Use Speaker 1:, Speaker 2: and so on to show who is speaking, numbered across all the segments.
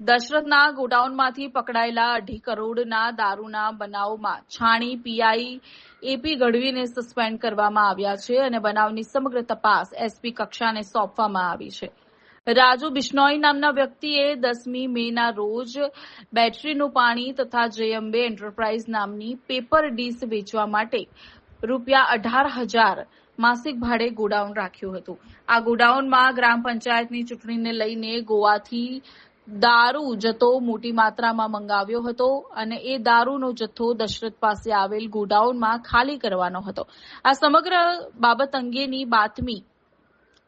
Speaker 1: દશરથના ગોડાઉનમાંથી પકડાયેલા અઢી કરોડના દારૂના બનાવમાં છાણી, પીઆઈ, એપી ગઢવીને સસ્પેન્ડ કરવામાં આવ્યા છે અને બનાવની સમગ્ર તપાસ એસપી કક્ષાને સોંપવામાં આવી છે. રાજુ બિશ્નોઈ નામના વ્યક્તિએ દસમી મેના રોજ બેટરીનું પાણી તથા જયંબે એન્ટરપ્રાઇઝ નામની પેપર ડીશ વેચવા માટે રૂપિયા અઢાર હજાર માસિક ભાડે ગોડાઉન રાખ્યું હતું. આ ગોડાઉનમાં ગ્રામ પંચાયતની ચૂંટણીને લઈને ગોવાથી દારૂ જથ્થો મોટી માત્રામાં મંગાવ્યો હતો અને એ દારૂનો જથ્થો દશરથ પાસે આવેલ ગોડાઉનમાં ખાલી કરવાનો હતો. આ સમગ્ર બાબત અંગેની બાતમી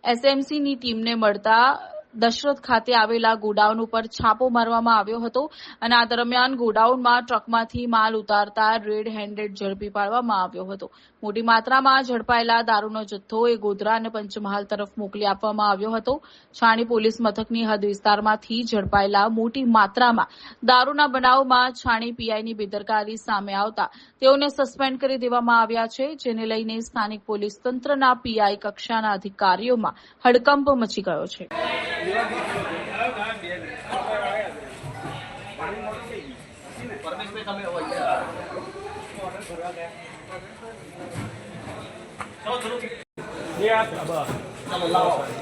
Speaker 1: એસએમસીની ટીમને મળતા દશરથ ખાતે આવેલા ગોડાઉન ઉપર છાપો મારવામાં આવ્યો હતો અને આ દરમિયાન ગોડાઉનમાં ટ્રકમાંથી માલ ઉતારતા રેડ હેન્ડેડ ઝડપી પાડવામાં આવ્યો હતો. મોટી માત્રામાં ઝડપાયેલા દારૂનો જથ્થો એ ગોધરા અને પંચમહાલ તરફ મોકલી આપવામાં આવ્યો હતો. છાણી પોલીસ મથકની હદ વિસ્તારમાંથી ઝડપાયેલા મોટી માત્રામાં દારૂના બનાવમાં છાણી પીઆઈની બેદરકારી સામે આવતા તેઓને સસ્પેન્ડ કરી દેવામાં આવ્યા છે, જેને લઈને સ્થાનિક પોલીસ તંત્રના પીઆઈ કક્ષાના અધિકારીઓમાં હડકંપ મચી ગયો છે.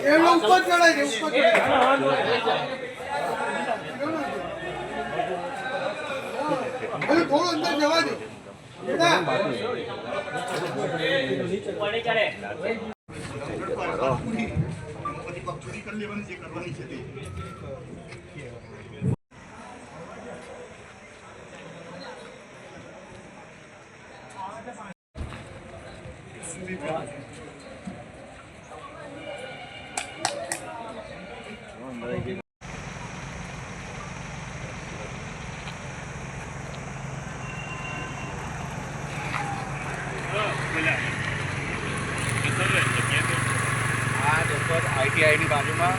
Speaker 2: એનો ઉપર ચડાય છે ઉપર જવા દો બેટા
Speaker 3: આ ડોક્ટર આઈટીઆઈની બાજુમાં